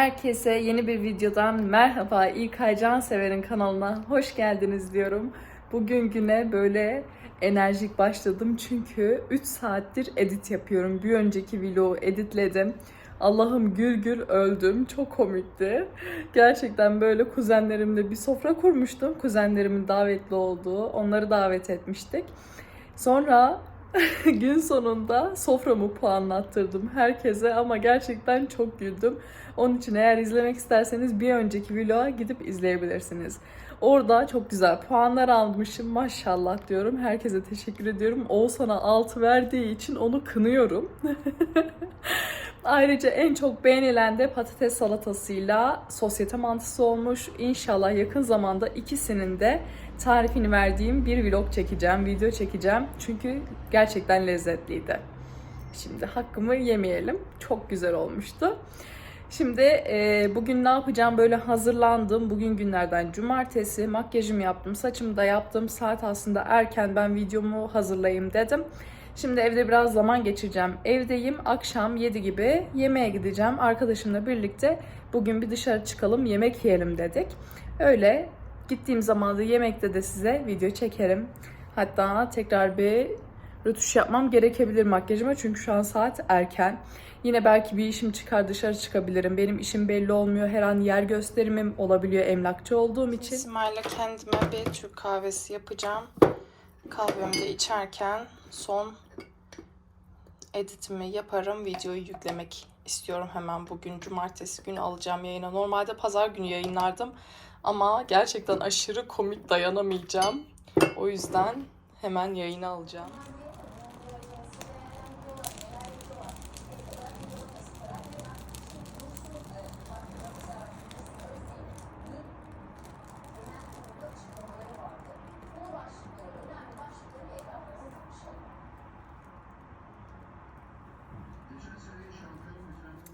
Herkese yeni bir videodan merhaba. İlkay Cansever'in kanalına hoş geldiniz diyorum. Bugün güne böyle enerjik başladım çünkü 3 saattir edit yapıyorum. Bir önceki vlogu editledim. Allah'ım gül gül öldüm. Çok komikti. Gerçekten böyle kuzenlerimle bir sofra kurmuştum. Kuzenlerimin davetli olduğu. Onları davet etmiştik. Sonra gün sonunda soframı puanlattırdım herkese ama gerçekten çok güldüm. Onun için eğer izlemek isterseniz bir önceki vloga gidip izleyebilirsiniz. Orada çok güzel puanlar almışım maşallah diyorum. Herkese teşekkür ediyorum. Oğuzhan'a 6 verdiği için onu kınıyorum. Ayrıca en çok beğenilen de patates salatasıyla sosyete mantısı olmuş. İnşallah yakın zamanda ikisinin de tarifini verdiğim bir vlog çekeceğim, video çekeceğim. Çünkü gerçekten lezzetliydi. Şimdi hakkımı yemeyelim. Çok güzel olmuştu. Şimdi e, bugün ne yapacağım? Böyle hazırlandım. Bugün günlerden cumartesi. Makyajımı yaptım, saçımı da yaptım. Saat aslında erken ben videomu hazırlayayım dedim. Şimdi evde biraz zaman geçireceğim. Evdeyim. Akşam 7 gibi yemeğe gideceğim. Arkadaşımla birlikte bugün bir dışarı çıkalım, yemek yiyelim dedik. Öyle gittiğim zaman da yemekte de size video çekerim. Hatta tekrar bir rötuş yapmam gerekebilir makyajıma çünkü şu an saat erken. Yine belki bir işim çıkar dışarı çıkabilirim. Benim işim belli olmuyor. Her an yer gösterimim olabiliyor emlakçı olduğum için. İsmail'le kendime bir Türk kahvesi yapacağım. Kahvemi de içerken son editimi yaparım. Videoyu yüklemek istiyorum hemen bugün. Cumartesi günü alacağım yayına. Normalde pazar günü yayınlardım. Ama gerçekten aşırı komik dayanamayacağım. O yüzden hemen yayına alacağım.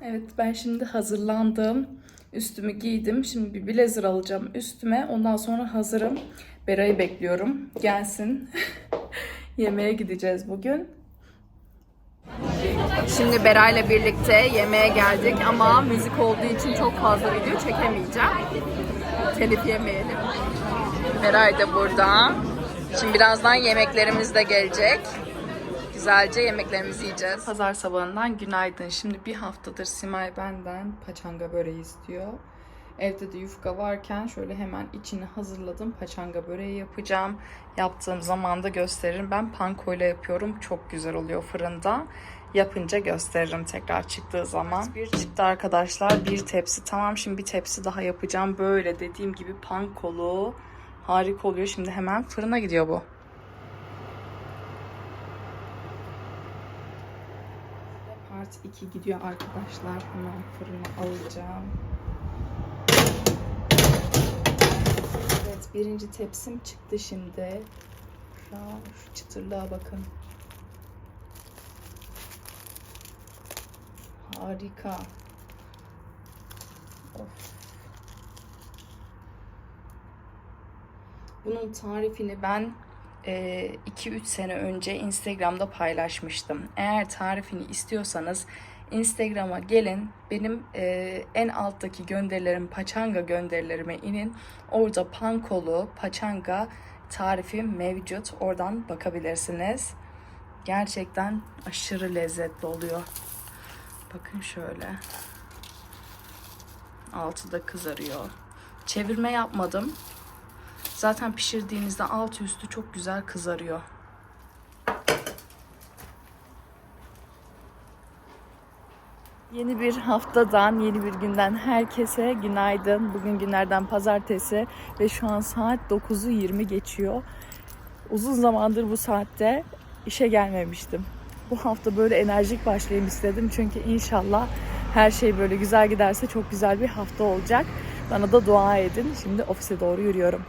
Evet ben şimdi hazırlandım. Üstümü giydim. Şimdi bir blazer alacağım üstüme. Ondan sonra hazırım. Bera'yı bekliyorum. Gelsin. Yemeğe gideceğiz bugün. Şimdi Bera ile birlikte yemeğe geldik ama müzik olduğu için çok fazla video çekemeyeceğim. Telif yemeyelim. Beray da burada. Şimdi birazdan yemeklerimiz de gelecek. Güzelce yemeklerimizi yiyeceğiz. Pazar sabahından günaydın. Şimdi bir haftadır Simay benden paçanga böreği istiyor. Evde de yufka varken şöyle hemen içini hazırladım. Paçanga böreği yapacağım. Yaptığım zaman da gösteririm. Ben pankoyla yapıyorum. Çok güzel oluyor fırında. Yapınca gösteririm tekrar çıktığı zaman. Bir çıktı arkadaşlar. Bir tepsi. Tamam şimdi bir tepsi daha yapacağım. Böyle dediğim gibi pankolu. Harika oluyor. Şimdi hemen fırına gidiyor bu. Part 2 gidiyor arkadaşlar. Hemen fırına alacağım. Evet birinci tepsim çıktı şimdi. Ya şu çıtırlığa bakın. Harika. Of. Bunun tarifini ben 2-3 sene önce Instagram'da paylaşmıştım. Eğer tarifini istiyorsanız Instagram'a gelin. Benim e, en alttaki gönderilerim, paçanga gönderilerime inin. Orada pankolu, paçanga tarifi mevcut. Oradan bakabilirsiniz. Gerçekten aşırı lezzetli oluyor. Bakın şöyle. Altı da kızarıyor. Çevirme yapmadım. Zaten pişirdiğinizde alt üstü çok güzel kızarıyor. Yeni bir haftadan, yeni bir günden herkese günaydın. Bugün günlerden pazartesi ve şu an saat 9'u 20 geçiyor. Uzun zamandır bu saatte işe gelmemiştim. Bu hafta böyle enerjik başlayayım istedim çünkü inşallah her şey böyle güzel giderse çok güzel bir hafta olacak. Bana da dua edin. Şimdi ofise doğru yürüyorum.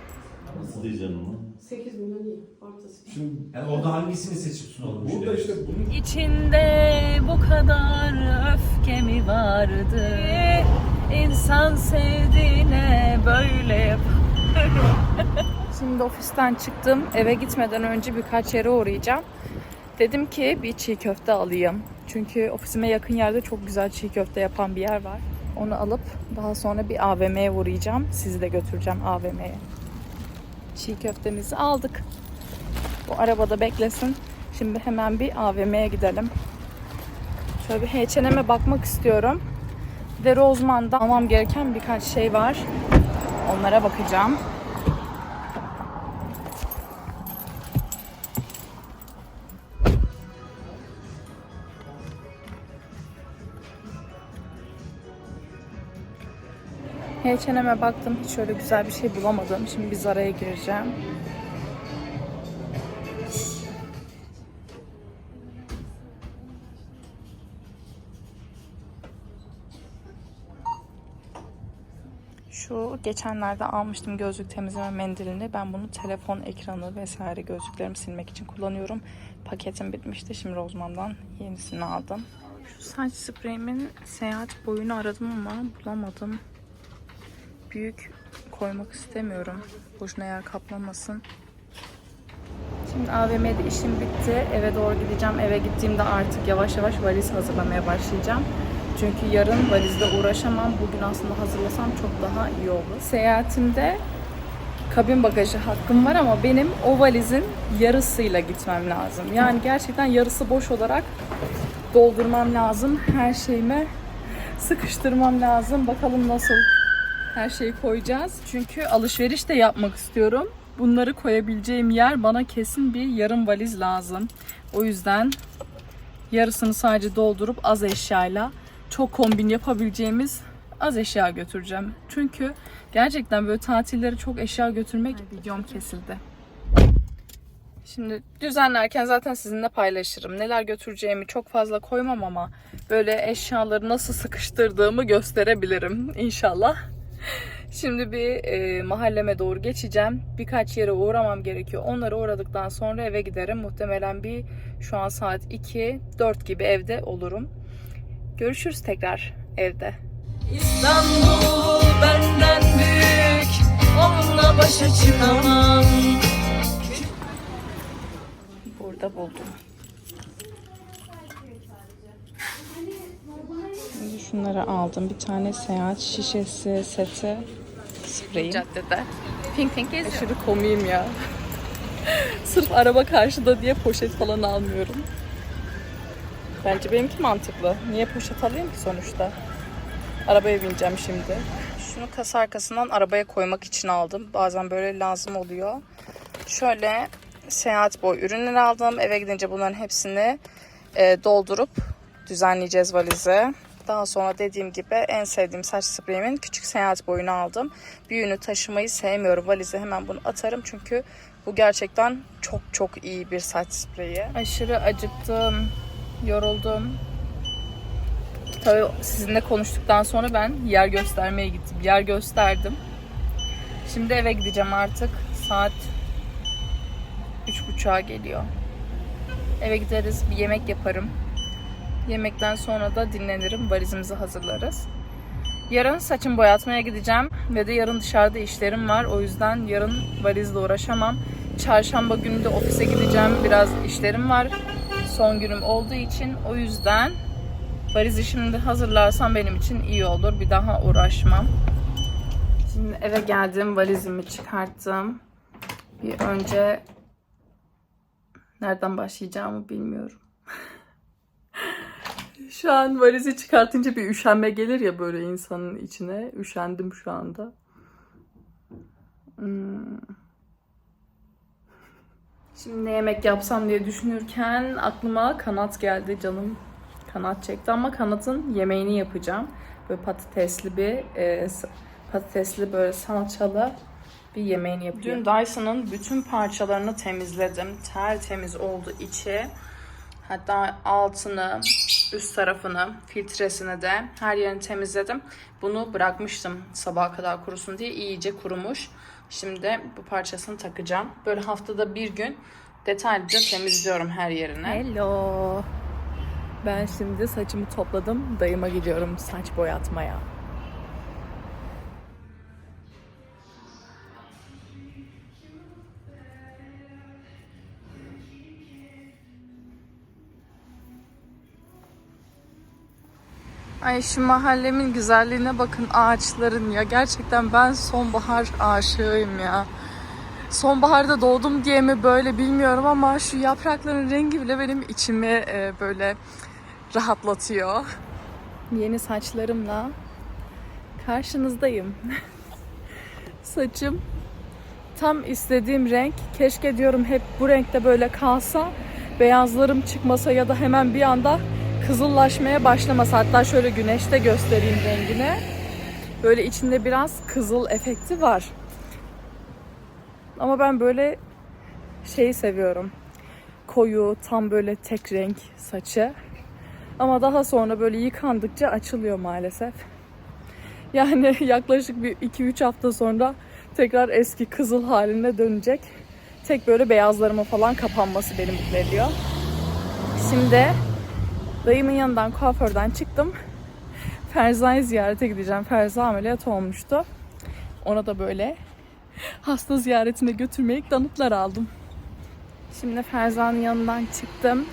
Nasıl diyeceğim onu? 8 milyon iyi. Artısı. Şimdi Yani orada hangisini seçip sunalım? burada işte bunun İçinde bu kadar öfke mi vardı? İnsan sevdiğine böyle. Şimdi ofisten çıktım. Eve gitmeden önce birkaç yere uğrayacağım. Dedim ki bir çiğ köfte alayım. Çünkü ofisime yakın yerde çok güzel çiğ köfte yapan bir yer var. Onu alıp daha sonra bir AVM'ye uğrayacağım. Sizi de götüreceğim AVM'ye. Çiğ köftemizi aldık. Bu arabada beklesin. Şimdi hemen bir AVM'ye gidelim. Şöyle bir H&M'e bakmak istiyorum. Bir de Rozman'da almam gereken birkaç şey var. Onlara bakacağım. H&M'e baktım. Hiç öyle güzel bir şey bulamadım. Şimdi biz araya gireceğim. Şu geçenlerde almıştım gözlük temizleme mendilini. Ben bunu telefon ekranı vesaire gözlüklerimi silmek için kullanıyorum. Paketim bitmişti. Şimdi Rozman'dan yenisini aldım. Şu saç spreyimin seyahat boyunu aradım ama bulamadım. Büyük koymak istemiyorum. Boşuna yer kaplamasın. Şimdi AVM'de işim bitti. Eve doğru gideceğim. Eve gittiğimde artık yavaş yavaş valiz hazırlamaya başlayacağım. Çünkü yarın valizle uğraşamam. Bugün aslında hazırlasam çok daha iyi olur. Seyahatimde kabin bagajı hakkım var ama benim o valizin yarısıyla gitmem lazım. Yani gerçekten yarısı boş olarak doldurmam lazım. Her şeyime sıkıştırmam lazım. Bakalım nasıl her şeyi koyacağız. Çünkü alışveriş de yapmak istiyorum. Bunları koyabileceğim yer bana kesin bir yarım valiz lazım. O yüzden yarısını sadece doldurup az eşyayla çok kombin yapabileceğimiz az eşya götüreceğim. Çünkü gerçekten böyle tatilleri çok eşya götürmek videom kesildi. Şimdi düzenlerken zaten sizinle paylaşırım. Neler götüreceğimi çok fazla koymam ama böyle eşyaları nasıl sıkıştırdığımı gösterebilirim inşallah. Şimdi bir e, mahalleme doğru geçeceğim. Birkaç yere uğramam gerekiyor. Onlara uğradıktan sonra eve giderim. Muhtemelen bir şu an saat 2, 4 gibi evde olurum. Görüşürüz tekrar evde. İstanbul benden büyük Onunla başa çıkamam Burada buldum. Şimdi şunları aldım. Bir tane seyahat şişesi, seti, spreyim. Caddede. Pink pink geziyor. Aşırı komiyim ya. Sırf araba karşıda diye poşet falan almıyorum. Bence benimki mantıklı. Niye poşet alayım ki sonuçta? Arabaya bineceğim şimdi. Şunu kasa arkasından arabaya koymak için aldım. Bazen böyle lazım oluyor. Şöyle seyahat boy ürünler aldım. Eve gidince bunların hepsini e, doldurup düzenleyeceğiz valize. Daha sonra dediğim gibi en sevdiğim saç spreyimin küçük seyahat boyunu aldım. Büyüğünü taşımayı sevmiyorum. Valize hemen bunu atarım çünkü bu gerçekten çok çok iyi bir saç spreyi. Aşırı acıktım, yoruldum. Tabii sizinle konuştuktan sonra ben yer göstermeye gittim. Yer gösterdim. Şimdi eve gideceğim artık. Saat üç buçuğa geliyor. Eve gideriz, bir yemek yaparım. Yemekten sonra da dinlenirim, valizimizi hazırlarız. Yarın saçımı boyatmaya gideceğim ve de yarın dışarıda işlerim var. O yüzden yarın valizle uğraşamam. Çarşamba günü de ofise gideceğim. Biraz işlerim var. Son günüm olduğu için o yüzden valizi şimdi hazırlarsam benim için iyi olur. Bir daha uğraşmam. Şimdi eve geldim, valizimi çıkarttım. Bir önce nereden başlayacağımı bilmiyorum. Şu an valizi çıkartınca bir üşenme gelir ya böyle insanın içine. Üşendim şu anda. Hmm. Şimdi ne yemek yapsam diye düşünürken aklıma kanat geldi canım. Kanat çekti ama kanatın yemeğini yapacağım. Böyle patatesli bir e, patatesli böyle salçalı bir yemeğini yapıyorum. Dün Dyson'ın bütün parçalarını temizledim. Tertemiz oldu içi. Hatta altını, üst tarafını, filtresini de her yerini temizledim. Bunu bırakmıştım sabaha kadar kurusun diye iyice kurumuş. Şimdi bu parçasını takacağım. Böyle haftada bir gün detaylıca temizliyorum her yerini. Hello. Ben şimdi saçımı topladım. Dayıma gidiyorum saç boyatmaya. Ay şu mahallemin güzelliğine bakın ağaçların ya. Gerçekten ben sonbahar aşığıyım ya. Sonbaharda doğdum diye mi böyle bilmiyorum ama şu yaprakların rengi bile benim içimi e, böyle rahatlatıyor. Yeni saçlarımla karşınızdayım. Saçım tam istediğim renk. Keşke diyorum hep bu renkte böyle kalsa. Beyazlarım çıkmasa ya da hemen bir anda kızıllaşmaya başlamasa. Hatta şöyle güneşte göstereyim rengini. Böyle içinde biraz kızıl efekti var. Ama ben böyle şeyi seviyorum. Koyu, tam böyle tek renk saçı. Ama daha sonra böyle yıkandıkça açılıyor maalesef. Yani yaklaşık bir 2-3 hafta sonra tekrar eski kızıl haline dönecek. Tek böyle beyazlarımın falan kapanması beni mutlu ediyor. Şimdi dayımın yanından kuaförden çıktım. Ferza'yı ziyarete gideceğim. Ferza ameliyat olmuştu. Ona da böyle hasta ziyaretine götürmeyip danıtlar aldım. Şimdi Ferza'nın yanından çıktım.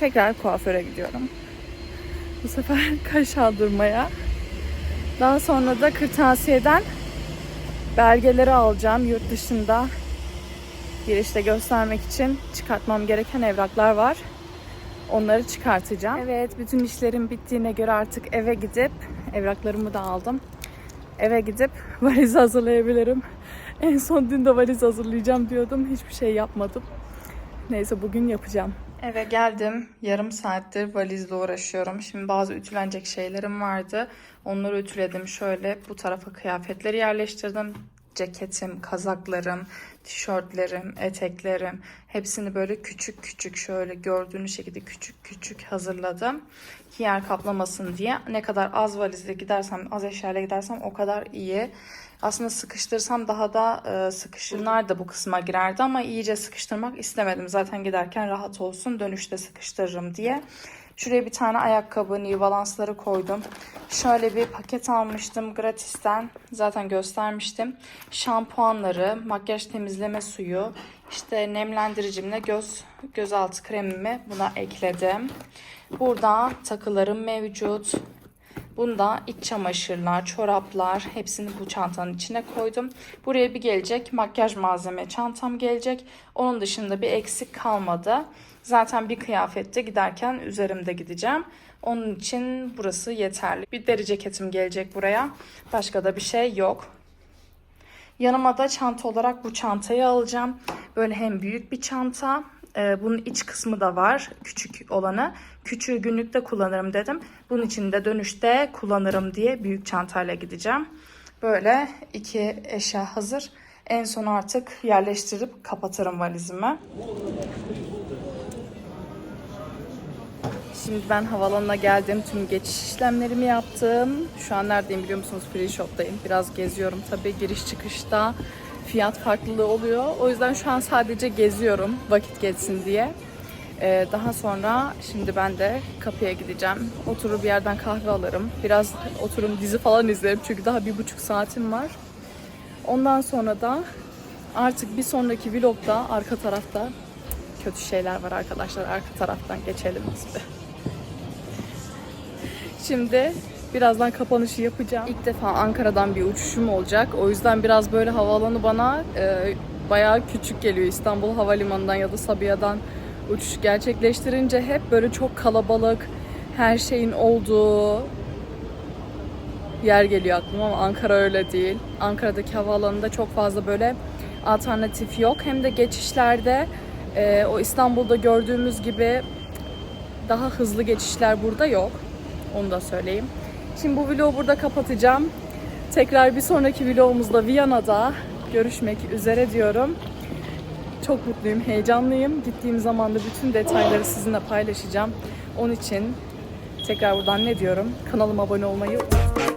Tekrar kuaföre gidiyorum. Bu sefer kaş aldırmaya. Daha sonra da kırtasiyeden belgeleri alacağım yurt dışında. Girişte göstermek için çıkartmam gereken evraklar var. Onları çıkartacağım. Evet, bütün işlerim bittiğine göre artık eve gidip evraklarımı da aldım. Eve gidip valiz hazırlayabilirim. En son dün de valiz hazırlayacağım diyordum. Hiçbir şey yapmadım. Neyse bugün yapacağım. Eve geldim. Yarım saattir valizle uğraşıyorum. Şimdi bazı ütülenecek şeylerim vardı. Onları ütüledim. Şöyle bu tarafa kıyafetleri yerleştirdim. Ceketim, kazaklarım, tişörtlerim, eteklerim hepsini böyle küçük küçük şöyle gördüğünüz şekilde küçük küçük hazırladım. Ki yer kaplamasın diye. Ne kadar az valizle gidersem, az eşyayla gidersem o kadar iyi. Aslında sıkıştırsam daha da e, sıkışırlar da bu kısma girerdi ama iyice sıkıştırmak istemedim. Zaten giderken rahat olsun dönüşte sıkıştırırım diye. Şuraya bir tane ayakkabı, New Balance'ları koydum. Şöyle bir paket almıştım gratisten. Zaten göstermiştim. Şampuanları, makyaj temizleme suyu, işte nemlendiricimle göz gözaltı kremimi buna ekledim. Burada takılarım mevcut. Bunda iç çamaşırlar, çoraplar hepsini bu çantanın içine koydum. Buraya bir gelecek makyaj malzeme çantam gelecek. Onun dışında bir eksik kalmadı. Zaten bir kıyafette giderken üzerimde gideceğim. Onun için burası yeterli. Bir deri ceketim gelecek buraya. Başka da bir şey yok. Yanıma da çanta olarak bu çantayı alacağım. Böyle hem büyük bir çanta. e, Bunun iç kısmı da var. Küçük olanı. Küçüğü günlükte kullanırım dedim. Bunun için de dönüşte kullanırım diye büyük çantayla gideceğim. Böyle iki eşya hazır. En son artık yerleştirip kapatırım valizimi. Şimdi ben havalanına geldim. Tüm geçiş işlemlerimi yaptım. Şu an neredeyim biliyor musunuz? Free Shop'tayım. Biraz geziyorum. Tabii giriş çıkışta fiyat farklılığı oluyor. O yüzden şu an sadece geziyorum. Vakit geçsin diye. Ee, daha sonra şimdi ben de kapıya gideceğim. Oturur bir yerden kahve alırım. Biraz oturum dizi falan izlerim. Çünkü daha bir buçuk saatim var. Ondan sonra da artık bir sonraki vlogda arka tarafta kötü şeyler var arkadaşlar. Arka taraftan geçelim biz bir. Şimdi birazdan kapanışı yapacağım. İlk defa Ankara'dan bir uçuşum olacak. O yüzden biraz böyle havaalanı bana e, bayağı küçük geliyor. İstanbul Havalimanı'ndan ya da Sabiha'dan uçuş gerçekleştirince hep böyle çok kalabalık, her şeyin olduğu yer geliyor aklıma ama Ankara öyle değil. Ankara'daki havaalanında çok fazla böyle alternatif yok. Hem de geçişlerde e, o İstanbul'da gördüğümüz gibi daha hızlı geçişler burada yok. Onu da söyleyeyim. Şimdi bu vlogu burada kapatacağım. Tekrar bir sonraki vlogumuzda Viyana'da görüşmek üzere diyorum. Çok mutluyum, heyecanlıyım. Gittiğim zaman da bütün detayları sizinle paylaşacağım. Onun için tekrar buradan ne diyorum? Kanalıma abone olmayı unutmayın.